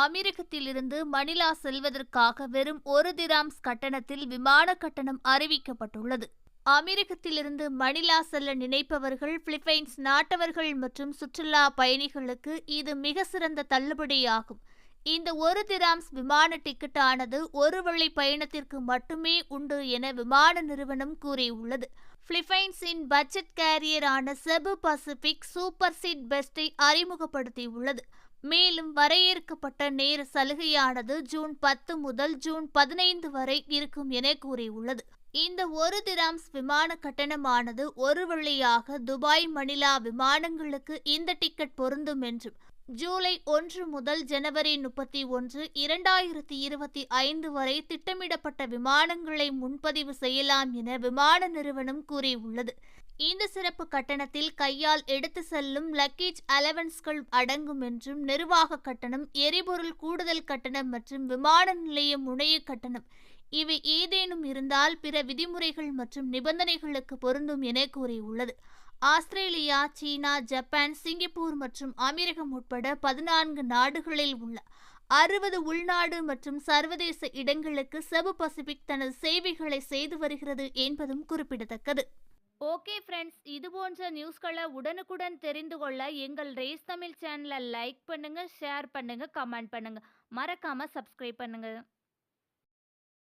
அமீரகத்திலிருந்து மணிலா செல்வதற்காக வெறும் ஒரு திராம்ஸ் கட்டணத்தில் விமான கட்டணம் அறிவிக்கப்பட்டுள்ளது. அமெரிக்கத்திலிருந்து மணிலா செல்ல நினைப்பவர்கள் பிலிப்பைன்ஸ் நாட்டவர்கள் மற்றும் சுற்றுலா பயணிகளுக்கு இது மிக சிறந்த தள்ளுபடியாகும். இந்த ஒரு திராம்ஸ் விமான டிக்கெட் ஆனது ஒரு வழி பயணத்திற்கு மட்டுமே உண்டு என விமான நிறுவனம் கூறியுள்ளது. பிலிப்பைன்ஸின் பட்ஜெட் கேரியரான செபு பசிபிக் சூப்பர் சீட் பெஸ்டை அறிமுகப்படுத்தியுள்ளது. மேலும் வரையறுக்கப்பட்ட நேர சலுகையானது ஜூன் பத்து முதல் ஜூன் பதினைந்து வரை இருக்கும் என கூறியுள்ளது. இந்த ஒரு திராம்ஸ் விமான கட்டணமானது ஒரு வழியாக துபாய் மணிலா விமானங்களுக்கு இந்த டிக்கெட் பொருந்தும் என்றும். ஜூலை ஒன்று முதல் ஜனவரி முப்பத்தி ஒன்று இரண்டாயிரத்தி இருபத்தி ஐந்து வரை திட்டமிடப்பட்ட விமானங்களை முன்பதிவு செய்யலாம் என விமான நிறுவனம் கூறியுள்ளது. இந்த சிறப்பு கட்டணத்தில் கையால் எடுத்து செல்லும் லக்கேஜ் அலவன்ஸ்கள் அடங்கும் என்றும் நிர்வாக கட்டணம் எரிபொருள் கூடுதல் கட்டணம் மற்றும் விமான நிலைய முனைய கட்டணம் இவை ஏதேனும் இருந்தால் பிற விதிமுறைகள் மற்றும் நிபந்தனைகளுக்கு பொருந்தும் என கூறியுள்ளது. ஆஸ்திரேலியா சீனா ஜப்பான் சிங்கப்பூர் மற்றும் அமெரிக்கம் உட்பட பதினான்கு நாடுகளில் உள்ள அறுபது உள்நாடு மற்றும் சர்வதேச இடங்களுக்கு செபு பசிபிக் தனது சேவைகளை செய்து வருகிறது என்பதும் குறிப்பிடத்தக்கது. ஓகே ஃப்ரெண்ட்ஸ் இது போன்ற நியூஸ்களை உடனுக்குடன் தெரிந்து கொள்ள எங்கள் ரேஸ் தமிழ் சேனலை லைக் பண்ணுங்கள் ஷேர் பண்ணுங்கள் கமெண்ட் பண்ணுங்கள் மறக்காமல் சப்ஸ்கிரைப் பண்ணுங்கள்